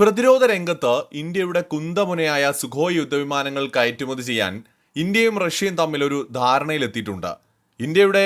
പ്രതിരോധ രംഗത്ത് ഇന്ത്യയുടെ കുന്തമുനയായ സുഖോയ് യുദ്ധവിമാനങ്ങൾ കയറ്റുമതി ചെയ്യാൻ ഇന്ത്യയും റഷ്യയും തമ്മിൽ ഒരു ധാരണയിലെത്തിയിട്ടുണ്ട്. ഇന്ത്യയുടെ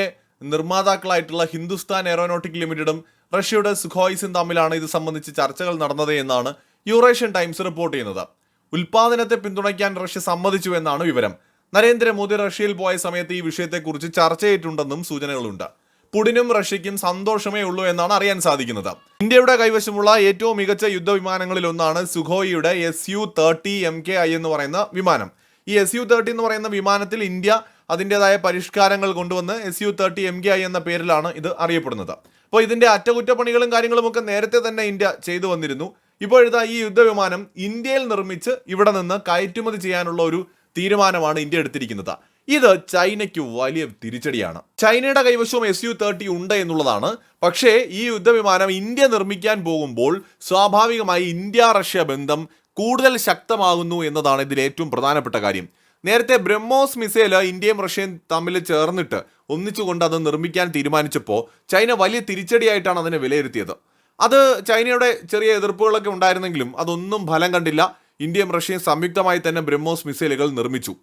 നിർമ്മാതാക്കളായിട്ടുള്ള ഹിന്ദുസ്ഥാൻ എയറോനോട്ടിക് ലിമിറ്റഡും റഷ്യയുടെ സുഖോയ്സും തമ്മിലാണ് ഇത് സംബന്ധിച്ച് ചർച്ചകൾ നടന്നത് എന്നാണ് യൂറേഷ്യൻ ടൈംസ് റിപ്പോർട്ട് ചെയ്യുന്നത്. ഉൽപാദനത്തെ പിന്തുണയ്ക്കാൻ റഷ്യ സമ്മതിച്ചു എന്നാണ് വിവരം. നരേന്ദ്രമോദി റഷ്യയിൽ പോയ സമയത്ത് ഈ വിഷയത്തെക്കുറിച്ച് ചർച്ച ചെയ്തിട്ടുണ്ടെന്നും സൂചനകളുണ്ട്. പുടിനും റഷ്യയ്ക്കും സന്തോഷമേ ഉള്ളൂ എന്നാണ് അറിയാൻ സാധിക്കുന്നത്. ഇന്ത്യയുടെ കൈവശമുള്ള ഏറ്റവും മികച്ച യുദ്ധവിമാനങ്ങളിൽ ഒന്നാണ് സുഖോയിയുടെ S U thirty M K I എന്ന് പറയുന്ന വിമാനം. ഈ എസ് യു തേർട്ടി എന്ന് പറയുന്ന വിമാനത്തിൽ ഇന്ത്യ അതിന്റെതായ പരിഷ്കാരങ്ങൾ കൊണ്ടുവന്ന് S U thirty M K I എന്ന പേരിലാണ് ഇത് അറിയപ്പെടുന്നത്. അപ്പോൾ ഇതിന്റെ അറ്റകുറ്റപ്പണികളും കാര്യങ്ങളും ഒക്കെ നേരത്തെ തന്നെ ഇന്ത്യ ചെയ്തു വന്നിരുന്നു. ഇപ്പോഴത്തെ ഈ യുദ്ധവിമാനം ഇന്ത്യയിൽ നിർമ്മിച്ച് ഇവിടെ നിന്ന് കയറ്റുമതി ചെയ്യാനുള്ള ഒരു തീരുമാനമാണ് ഇന്ത്യ എടുത്തിരിക്കുന്നത്. ഇത് ചൈനയ്ക്ക് വലിയ തിരിച്ചടിയാണ്. ചൈനയുടെ കൈവശവും എസ് യു തേർട്ടി ഉണ്ട് എന്നുള്ളതാണ്. പക്ഷേ ഈ യുദ്ധവിമാനം ഇന്ത്യ നിർമ്മിക്കാൻ പോകുമ്പോൾ സ്വാഭാവികമായി ഇന്ത്യ റഷ്യ ബന്ധം കൂടുതൽ ശക്തമാകുന്നു എന്നതാണ് ഇതിൽ ഏറ്റവും പ്രധാനപ്പെട്ട കാര്യം. നേരത്തെ ബ്രഹ്മോസ് മിസൈൽ ഇന്ത്യയും റഷ്യയും തമ്മിൽ ചേർന്നിട്ട് ഒന്നിച്ചുകൊണ്ട് അത് നിർമ്മിക്കാൻ തീരുമാനിച്ചപ്പോൾ ചൈന വലിയ തിരിച്ചടിയായിട്ടാണ് അതിനെ വിലയിരുത്തിയത്. അത് ചൈനയുടെ ചെറിയ എതിർപ്പുകളൊക്കെ ഉണ്ടായിരുന്നെങ്കിലും അതൊന്നും ഫലം കണ്ടില്ല. ഇന്ത്യയും റഷ്യയും സംയുക്തമായി തന്നെ ബ്രഹ്മോസ് മിസൈലുകൾ നിർമ്മിച്ചു.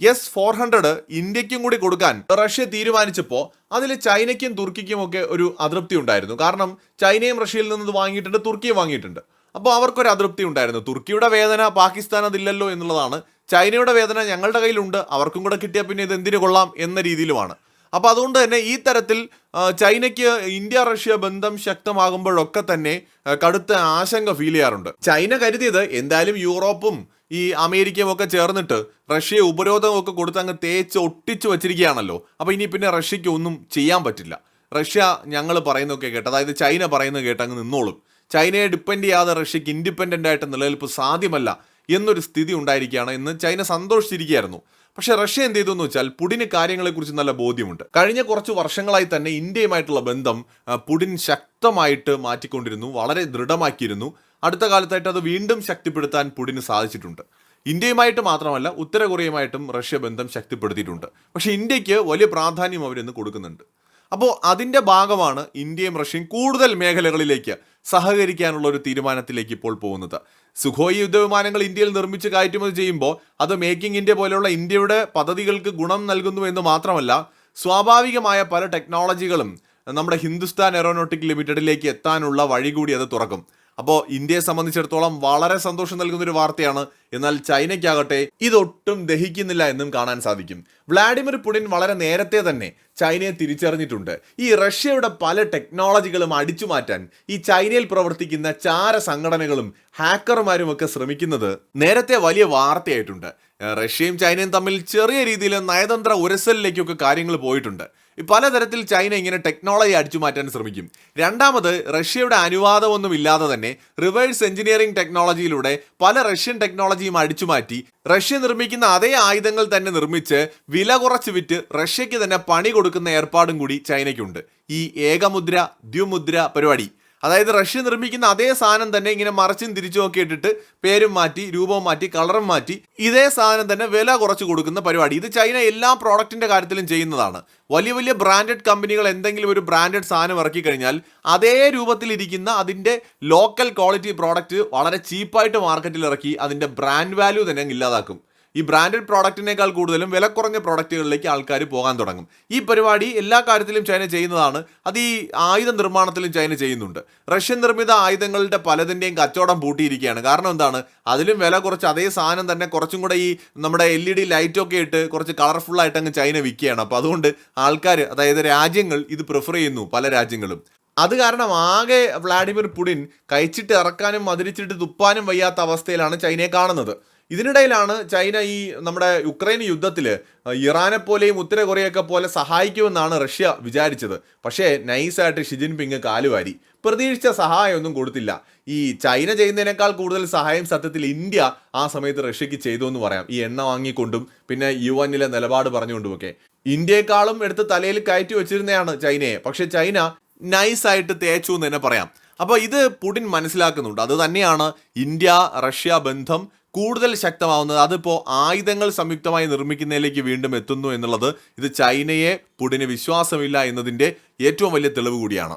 എസ് ഫോർ ഹൺഡ്രഡ് ഇന്ത്യക്കും കൂടി കൊടുക്കാൻ റഷ്യ തീരുമാനിച്ചപ്പോൾ അതിൽ ചൈനയ്ക്കും തുർക്കിക്കും ഒക്കെ ഒരു അതൃപ്തി ഉണ്ടായിരുന്നു. കാരണം ചൈനയും റഷ്യയിൽ നിന്ന് വാങ്ങിയിട്ടുണ്ട് തുർക്കിയും വാങ്ങിയിട്ടുണ്ട്. അപ്പോൾ അവർക്കൊരു അതൃപ്തി ഉണ്ടായിരുന്നു. തുർക്കിയുടെ വേദന പാകിസ്ഥാൻ അതില്ലല്ലോ എന്നുള്ളതാണ്. ചൈനയുടെ വേദന ഞങ്ങളുടെ കയ്യിലുണ്ട് അവർക്കും കൂടെ കിട്ടിയാൽ പിന്നെ ഇത് എന്തിനു കൊള്ളാം എന്ന രീതിയിലുമാണ്. അപ്പോൾ അതുകൊണ്ട് തന്നെ ഈ തരത്തിൽ ചൈനയ്ക്ക് ഇന്ത്യ റഷ്യ ബന്ധം ശക്തമാകുമ്പോഴൊക്കെ തന്നെ കടുത്ത ആശങ്ക ഫീൽ ചെയ്യാറുണ്ട്. ചൈന കരുതിയത് എന്തായാലും യൂറോപ്പും ഈ അമേരിക്കയും ഒക്കെ ചേർന്നിട്ട് റഷ്യയെ ഉപരോധം ഒക്കെ കൊടുത്ത് അങ്ങ് തേച്ച് ഒട്ടിച്ചു വച്ചിരിക്കുകയാണല്ലോ. അപ്പോൾ ഇനി പിന്നെ റഷ്യക്ക് ഒന്നും ചെയ്യാൻ പറ്റില്ല. റഷ്യ ഞങ്ങൾ പറയുന്നൊക്കെ കേട്ട് അതായത് ചൈന പറയുന്നത് കേട്ട് അങ്ങ് നിന്നോളും. ചൈനയെ ഡിപ്പെൻഡ് ചെയ്യാതെ റഷ്യക്ക് ഇൻഡിപെൻഡന്റ് ആയിട്ട് നിലനിൽപ്പ് സാധ്യമല്ല എന്നൊരു സ്ഥിതി ഉണ്ടായിരിക്കുകയാണ് എന്ന് ചൈന സന്തോഷിച്ചിരിക്കുകയായിരുന്നു. പക്ഷേ റഷ്യ എന്ത് ചെയ്തു എന്ന് വെച്ചാൽ പുടിന് കാര്യങ്ങളെക്കുറിച്ച് നല്ല ബോധ്യമുണ്ട്. കഴിഞ്ഞ കുറച്ച് വർഷങ്ങളായി തന്നെ ഇന്ത്യയുമായിട്ടുള്ള ബന്ധം പുടിൻ ശക്തമായിട്ട് മാറ്റിക്കൊണ്ടിരുന്നു വളരെ ദൃഢമാക്കിയിരുന്നു. അടുത്ത കാലത്തായിട്ട് അത് വീണ്ടും ശക്തിപ്പെടുത്താൻ പുടിന് സാധിച്ചിട്ടുണ്ട്. ഇന്ത്യയുമായിട്ട് മാത്രമല്ല ഉത്തര കൊറിയയുമായിട്ടും റഷ്യ ബന്ധം ശക്തിപ്പെടുത്തിയിട്ടുണ്ട്. പക്ഷേ ഇന്ത്യയ്ക്ക് വലിയ പ്രാധാന്യം അവരിന്ന് കൊടുക്കുന്നുണ്ട്. അപ്പോൾ അതിന്റെ ഭാഗമാണ് ഇന്ത്യയും റഷ്യയും കൂടുതൽ മേഖലകളിലേക്ക് സഹകരിക്കാനുള്ള ഒരു തീരുമാനത്തിലേക്ക് ഇപ്പോൾ പോകുന്നത്. സുഖോയി യുദ്ധവിമാനങ്ങൾ ഇന്ത്യയിൽ നിർമ്മിച്ച് കയറ്റുമതി ചെയ്യുമ്പോൾ അത് മേക്കിംഗ് ഇന്ത്യ പോലെയുള്ള ഇന്ത്യയുടെ പദ്ധതികൾക്ക് ഗുണം നൽകുന്നു എന്ന് മാത്രമല്ല സ്വാഭാവികമായ പല ടെക്നോളജികളും നമ്മുടെ ഹിന്ദുസ്ഥാൻ എറോനോട്ടിക് ലിമിറ്റഡിലേക്ക് എത്താനുള്ള വഴി കൂടി അത് തുറക്കും. അപ്പോൾ ഇന്ത്യയെ സംബന്ധിച്ചിടത്തോളം വളരെ സന്തോഷം നൽകുന്ന ഒരു വാർത്തയാണ്. എന്നാൽ ചൈനയ്ക്കാകട്ടെ ഇതൊട്ടും ദഹിക്കുന്നില്ല എന്നും കാണാൻ സാധിക്കും. വ്ളാഡിമിർ പുടിൻ വളരെ നേരത്തെ തന്നെ ചൈനയെ തിരിച്ചറിഞ്ഞിട്ടുണ്ട്. ഈ റഷ്യയുടെ പല ടെക്നോളജികളും അടിച്ചു മാറ്റാൻ ഈ ചൈനയിൽ പ്രവർത്തിക്കുന്ന ചാര സംഘടനകളും ഹാക്കർമാരും ഒക്കെ ശ്രമിക്കുന്നത് നേരത്തെ വലിയ വാർത്തയായിട്ടുണ്ട്. റഷ്യയും ചൈനയും തമ്മിൽ ചെറിയ രീതിയിൽ നയതന്ത്ര ഉരസലിലേക്കൊക്കെ കാര്യങ്ങൾ പോയിട്ടുണ്ട്. പലതരത്തിൽ ചൈന ഇങ്ങനെ ടെക്നോളജി അടിച്ചു മാറ്റാൻ ശ്രമിക്കും. രണ്ടാമത് റഷ്യയുടെ അനുവാദമൊന്നും ഇല്ലാതെ തന്നെ റിവേഴ്സ് എഞ്ചിനീയറിംഗ് ടെക്നോളജിയിലൂടെ പല റഷ്യൻ ടെക്നോളജിയും അടിച്ചു മാറ്റി റഷ്യ നിർമ്മിക്കുന്ന അതേ ആയുധങ്ങൾ തന്നെ നിർമ്മിച്ച് വില കുറച്ച് വിറ്റ് റഷ്യയ്ക്ക് തന്നെ പണി കൊടുക്കുന്ന ഏർപ്പാടും കൂടി ചൈനയ്ക്കുണ്ട്. ഈ ഏകമുദ്ര ദ്വിമുദ്ര പരിപാടി. അതായത് റഷ്യ നിർമ്മിക്കുന്ന അതേ സാധനം തന്നെ ഇങ്ങനെ മറച്ചും തിരിച്ചും ഒക്കെ ഇട്ടിട്ട് പേരും മാറ്റി രൂപവും മാറ്റി കളറും മാറ്റി ഇതേ സാധനം തന്നെ വില കുറച്ച് കൊടുക്കുന്ന പരിപാടി. ഇത് ചൈന എല്ലാ പ്രോഡക്റ്റിന്റെ കാര്യത്തിലും ചെയ്യുന്നതാണ്. വലിയ വലിയ ബ്രാൻഡഡ് കമ്പനികൾ എന്തെങ്കിലും ഒരു ബ്രാൻഡഡ് സാധനം ഇറക്കി കഴിഞ്ഞാൽ അതേ രൂപത്തിലിരിക്കുന്ന അതിന്റെ ലോക്കൽ ക്വാളിറ്റി പ്രോഡക്റ്റ് വളരെ ചീപ്പായിട്ട് മാർക്കറ്റിൽ ഇറക്കി അതിന്റെ ബ്രാൻഡ് വാല്യൂ തന്നെ ഇല്ലാതാക്കും. ഈ ബ്രാൻഡഡ് പ്രോഡക്റ്റിനേക്കാൾ കൂടുതലും വില കുറഞ്ഞ പ്രോഡക്റ്റുകളിലേക്ക് ആൾക്കാർ പോകാൻ തുടങ്ങും. ഈ പരിപാടി എല്ലാ കാര്യത്തിലും ചൈന ചെയ്യുന്നതാണ്. അത് ഈ ആയുധ നിർമ്മാണത്തിലും ചൈന ചെയ്യുന്നുണ്ട്. റഷ്യൻ നിർമ്മിത ആയുധങ്ങളുടെ പലതിന്റെയും കച്ചവടം പൂട്ടിയിരിക്കുകയാണ്. കാരണം എന്താണ്? അതിലും വില കുറച്ച് അതേ സാധനം തന്നെ കുറച്ചും കൂടെ ഈ നമ്മുടെ എൽ ഇ ഡി ലൈറ്റൊക്കെ ഇട്ട് കുറച്ച് കളർഫുള്ളായിട്ട് അങ്ങ് ചൈന വിൽക്കുകയാണ്. അപ്പോൾ അതുകൊണ്ട് ആൾക്കാർ അതായത് രാജ്യങ്ങൾ ഇത് പ്രിഫർ ചെയ്യുന്നു പല രാജ്യങ്ങളും. അത് കാരണം ആകെ വ്ളാഡിമിർ പുടിൻ കഴിച്ചിട്ട് ഇറക്കാനും മതിരിച്ചിട്ട് തുപ്പാനും വയ്യാത്ത അവസ്ഥയിലാണ് ചൈനയെ കാണുന്നത്. ഇതിനിടയിലാണ് ചൈന ഈ നമ്മുടെ യുക്രൈൻ യുദ്ധത്തിൽ ഇറാനെ പോലെയും ഉത്തര കൊറിയയൊക്കെ പോലെ സഹായിക്കുമെന്നാണ് റഷ്യ വിചാരിച്ചത്. പക്ഷേ നൈസായിട്ട് ഷി ജിൻപിങ് കാലുവാരി പ്രതീക്ഷിച്ച സഹായമൊന്നും കൊടുത്തില്ല. ഈ ചൈന ചെയ്യുന്നതിനേക്കാൾ കൂടുതൽ സഹായം സത്യത്തിൽ ഇന്ത്യ ആ സമയത്ത് റഷ്യക്ക് ചെയ്തു എന്ന് പറയാം. ഈ എണ്ണ വാങ്ങിക്കൊണ്ടും പിന്നെ യു എന്നിലെ നിലപാട് പറഞ്ഞുകൊണ്ടുമൊക്കെ. ഇന്ത്യയെക്കാളും എടുത്ത് തലയിൽ കയറ്റി വെച്ചിരുന്നതാണ് ചൈനയെ. പക്ഷേ ചൈന നൈസായിട്ട് തേച്ചു എന്ന് തന്നെ പറയാം. അപ്പോൾ ഇത് പുടിൻ മനസ്സിലാക്കുന്നുണ്ട്. അത് തന്നെയാണ് ഇന്ത്യ റഷ്യ ബന്ധം കൂടുതൽ ശക്തമാവുന്നത് അതിപ്പോൾ ആയുധങ്ങൾ സംയുക്തമായി നിർമ്മിക്കുന്നതിലേക്ക് വീണ്ടും എത്തുന്നു എന്നുള്ളത് ഇത് ചൈനയെ പുടിന് വിശ്വാസമില്ല എന്നതിന്റെ ഏറ്റവും വലിയ തെളിവ് കൂടിയാണ്.